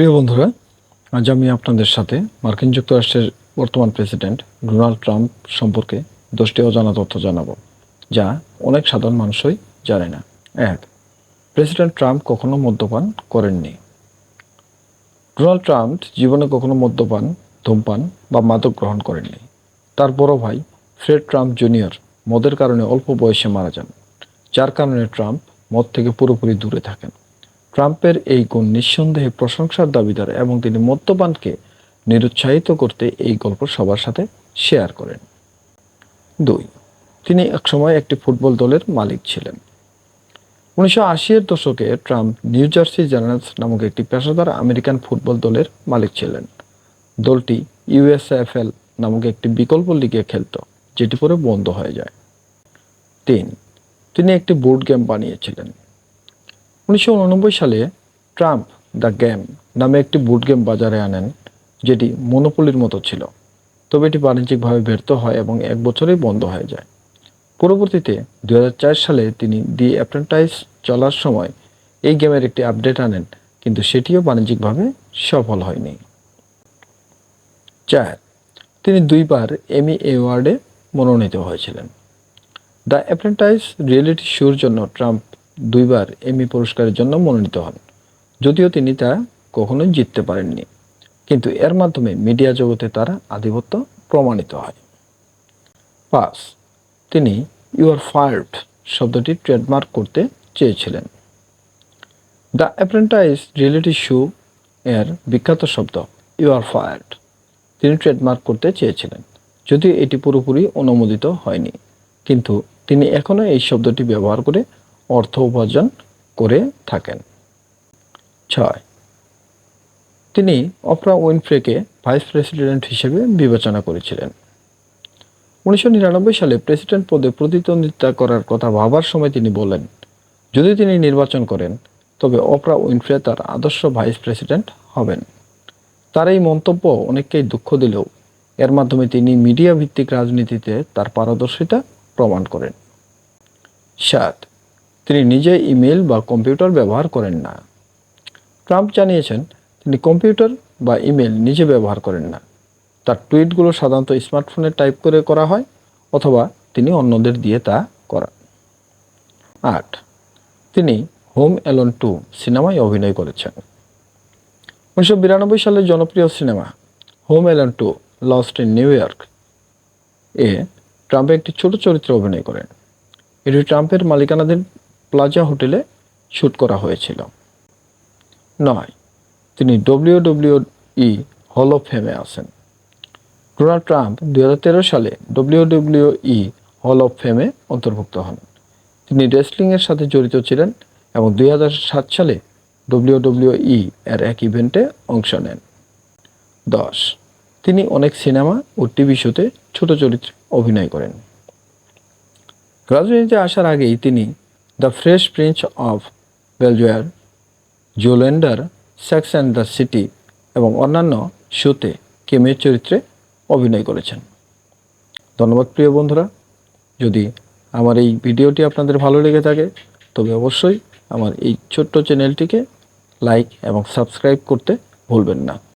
প্রিয় বন্ধুরা, আজ আমি আপনাদের সাথে মার্কিন যুক্তরাষ্ট্রের বর্তমান প্রেসিডেন্ট ডোনাল্ড ট্রাম্প সম্পর্কে দশটি অজানা তথ্য জানাব, যা অনেক সাধারণ মানুষই জানে না। এক, প্রেসিডেন্ট ট্রাম্প কখনো মদ্যপান করেননি। ডোনাল্ড ট্রাম্প জীবনে কখনো মদ্যপান, ধূমপান বা মাদক গ্রহণ করেননি। তার বড় ভাই ফ্রেড ট্রাম্প জুনিয়র মদের কারণে অল্প বয়সে মারা যান, যার কারণে ট্রাম্প মদ থেকে পুরোপুরি দূরে থাকেন। ট্রাম্পের এই গুণ নিঃসন্দেহে প্রশংসার দাবিদার এবং তিনি মদ্যপানকে নিরুৎসাহিত করতে এই গল্প সবার সাথে শেয়ার করেন। দুই, তিনি একসময় একটি ফুটবল দলের মালিক ছিলেন। উনিশশো আশির দশকে ট্রাম্প নিউ জার্সি জেনারেলস নামক একটি পেশাদার আমেরিকান ফুটবল দলের মালিক ছিলেন। দলটি ইউএসএফএল নামক একটি বিকল্প লিগে খেলত, যেটি পরে বন্ধ হয়ে যায়। তিন, তিনি একটি বোর্ড গেম বানিয়েছিলেন। উনিশশো উননব্বই সালে ট্রাম্প দ্য গেম নামে একটি বুট গেম বাজারে আনেন, যেটি মনোপলির মতো ছিল। তবে এটি বাণিজ্যিকভাবে ব্যর্থ হয় এবং এক বছরেই বন্ধ হয়ে যায়। পরবর্তীতে দু হাজার চার সালে তিনি দি অ্যাপ্রেন্টাইজ চলার সময় এই গেমের একটি আপডেট আনেন, কিন্তু সেটিও বাণিজ্যিকভাবে সফল হয়নি। চার, তিনি দুইবার এমি অ্যাওয়ার্ডে মনোনীত হয়েছিলেন। দ্য অ্যাপ্রেন্টাইজ রিয়েলিটি শোর জন্য ট্রাম্প দুইবার এমি পুরস্কারের জন্য মনোনীত হন, যদিও তিনি তা কখনোই জিততে পারেননি। কিন্তু এর মাধ্যমে মিডিয়া জগতে তার আধিপত্য প্রমাণিত হয়। পাঁচ, তিনি ইউ আর ফায়ার্ড শব্দটি ট্রেডমার্ক করতে চেয়েছিলেন। দ্য অ্যাপ্রেন্টাইজ রিয়েলিটি শো এর বিখ্যাত শব্দ ইউ আর ফায়ার্ড তিনি ট্রেডমার্ক করতে চেয়েছিলেন, যদিও এটি পুরোপুরি অনুমোদিত হয়নি। কিন্তু তিনি এখনও এই শব্দটি ব্যবহার করে অর্থ উপার্জন করে থাকেন। ছয়। তিনি অপরা উইনফ্রেকে ভাইস প্রেসিডেন্ট হিসেবে বিবেচনা করেছিলেন। উনিশশো নিরানব্বই সালে প্রেসিডেন্ট পদে প্রতিদ্বন্দ্বিতা করার কথা ভাবার সময় তিনি বলেন, যদি তিনি নির্বাচন করেন, তবে অপরা উইনফ্রে তার আদর্শ ভাইস প্রেসিডেন্ট হবেন। তার এই মন্তব্য অনেককেই দুঃখ দিলেও এর মাধ্যমে তিনি মিডিয়া ভিত্তিক রাজনীতিতে তার পারদর্শিতা প্রমাণ করেন। সাত। তিনি নিজে ইমেল বা কম্পিউটার ব্যবহার করেন না। ট্রাম্প জানিয়েছেন, তিনি কম্পিউটার বা ইমেল নিজে ব্যবহার করেন না। তার টুইটগুলো সাধারণত স্মার্টফোনে টাইপ করে করা হয় অথবা তিনি অন্যদের দিয়ে তা করান। আট, তিনি হোম অ্যালোন টু সিনেমায় অভিনয় করেছেন। উনিশশো বিরানব্বই সালের জনপ্রিয় cinema home alone two, lost in New York, A Trump একটি ছোট চরিত্রে অভিনয় করেন। এটি ট্রাম্পের মালিকানাধীন প্লাজা হোটেলে শ্যুট করা হয়েছিল। নয়, তিনি W W E hall of ফেমে আছেন। ডোনাল্ড ট্রাম্প দুই হাজার তেরো সালে W W E hall of ফেমে অন্তর্ভুক্ত হন। তিনি রেসলিংয়ের সাথে জড়িত ছিলেন এবং দুই হাজার সাত সালে ডব্লিউ ডব্লিউ ই এর এক ইভেন্টে অংশ নেন। দশ, তিনি অনেক সিনেমা ও টিভি শোতে ছোট চরিত্রে অভিনয় করেন। রাজনীতিতে আসার আগেই তিনি দ্য ফ্রেশ প্রিন্স অফ বেলজুয়ার জোলেন্ডার সেক্স অ্যান্ড দ্য সিটি এবং অন্যান্য শোতে কেমের চরিত্রে অভিনয় করেছেন। ধন্যবাদ প্রিয় বন্ধুরা। যদি আমার এই ভিডিওটি আপনাদের ভালো লেগে থাকে, তবে অবশ্যই আমার এই ছোট্ট চ্যানেলটিকে লাইক এবং সাবস্ক্রাইব করতে ভুলবেন না।